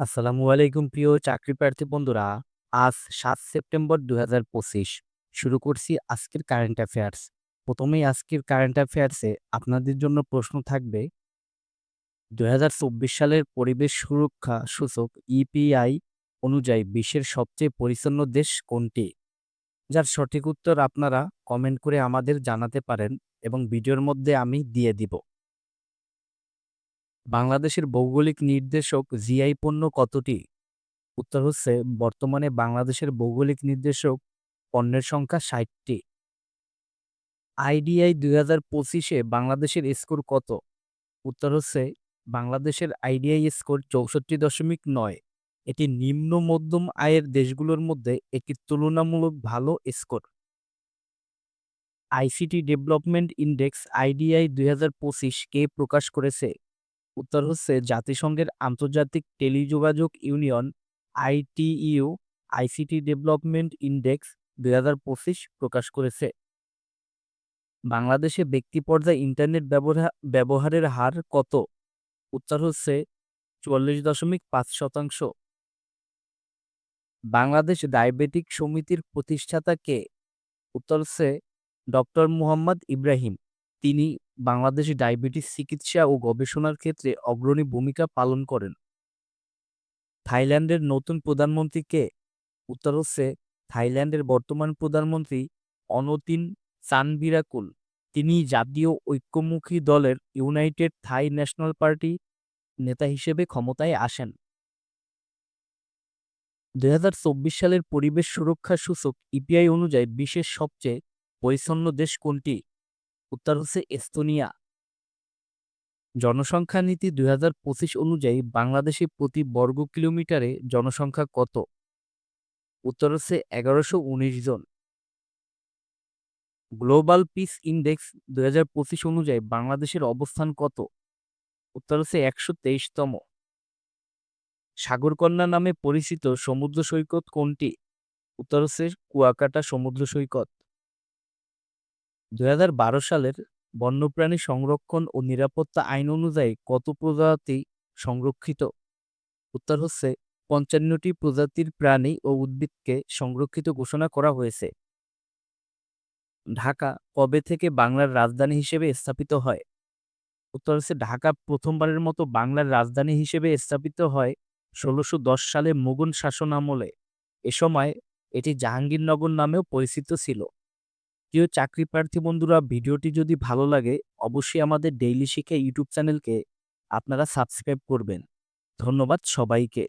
আসসালামু আলাইকুম প্রিয় চাকরি প্রার্থী বন্ধুরা, আজ সাত সেপ্টেম্বর দুই হাজার পঁচিশ। শুরু করছি আজকের কারেন্ট অ্যাফেয়ার্স প্রথমেই আজকের কারেন্ট অ্যাফেয়ার্সে আপনাদের জন্য প্রশ্ন থাকবে দুই সালের পরিবেশ সুরক্ষা সূচক ইপিআই অনুযায়ী বিশ্বের সবচেয়ে পরিচ্ছন্ন দেশ কোনটি? যার সঠিক উত্তর আপনারা কমেন্ট করে আমাদের জানাতে পারেন এবং ভিডিওর মধ্যে আমি দিয়ে দিব। বাংলাদেশের ভৌগোলিক নির্দেশক জিআই পণ্য কতটি? উত্তর হচ্ছে, বর্তমানে বাংলাদেশের ভৌগোলিক নির্দেশক পণ্যের সংখ্যা ষাটটি। আইডিআই দুই হাজার পঁচিশে বাংলাদেশের স্কোর কত? উত্তর হচ্ছে, বাংলাদেশের আইডিআই স্কোর চৌষট্টি দশমিক নয়। এটি নিম্ন মধ্যম আয়ের দেশগুলোর মধ্যে একটি তুলনামূলক ভালো score. ICT development index IDI দুই হাজার পঁচিশ কে প্রকাশ করেছে? উত্তর হচ্ছে জাতিসংঘের আন্তর্জাতিক টেলিযোগাযোগ union ITU, ICT development index দুই হাজার পঁচিশ প্রকাশ করেছে। বাংলাদেশে ব্যক্তি পর্যায়ে ইন্টারনেট ব্যবহার ব্যবহারের হার কত? উত্তর হচ্ছে চুয়াল্লিশ দশমিক পাঁচ শতাংশ। বাংলাদেশ ডায়াবেটিক সমিতির প্রতিষ্ঠাতা কে? উত্তর হচ্ছে ডক্টর মুহাম্মদ ইব্রাহিম। তিনি বাংলাদেশ ডায়াবেটিস চিকিৎসা ও গবেষণার ক্ষেত্রে অগ্রণী ভূমিকা পালন করেন। থাইল্যান্ডের নতুন প্রধানমন্ত্রী কে উত্তর হচ্ছে থাইল্যান্ডের বর্তমান প্রধানমন্ত্রী অনতিন চানবিরাকুল তিনি জাতীয় ঐক্যমুখী দলের ইউনাইটেড থাই ন্যাশনাল পার্টি নেতা হিসেবে ক্ষমতায় আসেন। দু হাজার চব্বিশ সালের পরিবেশ সুরক্ষা সূচক ইপিআই অনুযায়ী বিশ্বের সবচেয়ে পরিচ্ছন্ন দেশ কোনটি? উত্তর হচ্ছে এস্তোনিয়া। জনসংখ্যা নীতি দুই হাজার পঁচিশ অনুযায়ী বাংলাদেশে প্রতি বর্গ কিলোমিটারে জনসংখ্যা কত? উত্তর হচ্ছে এগারোশো জন। গ্লোবাল পিস ইন্ডেক্স দুই হাজার পঁচিশ অনুযায়ী বাংলাদেশের অবস্থান কত? উত্তর হচ্ছে একশো তেইশতম। সাগরকন্যা নামে পরিচিত সমুদ্র সৈকত কোনটি? উত্তর হচ্ছে কুয়াকাটা সমুদ্র সৈকত। দুই হাজার বারো সালের বন্যপ্রাণী সংরক্ষণ ও নিরাপত্তা আইন অনুযায়ী কত প্রজাতি সংরক্ষিত? উত্তর হচ্ছে, পঞ্চান্নটি প্রজাতির প্রাণী ও উদ্ভিদকে সংরক্ষিত ঘোষণা করা হয়েছে। ঢাকা কবে থেকে বাংলার রাজধানী হিসেবে স্থাপিত হয়? উত্তর হচ্ছে, ঢাকা প্রথমবারের মতো বাংলার রাজধানী হিসেবে স্থাপিত হয় ষোলোশো দশ সালে মুঘল শাসন আমলে। এ সময় এটি জাহাঙ্গীরনগর নামেও পরিচিত ছিল। প্রিয় চাকরি প্রার্থী বন্ধুরা, ভিডিওটি যদি ভালো লাগে, অবশ্যই আমাদের ডেইলি শিখে ইউটিউব চ্যানেলকে আপনারা সাবস্ক্রাইব করবেন। ধন্যবাদ সবাইকে।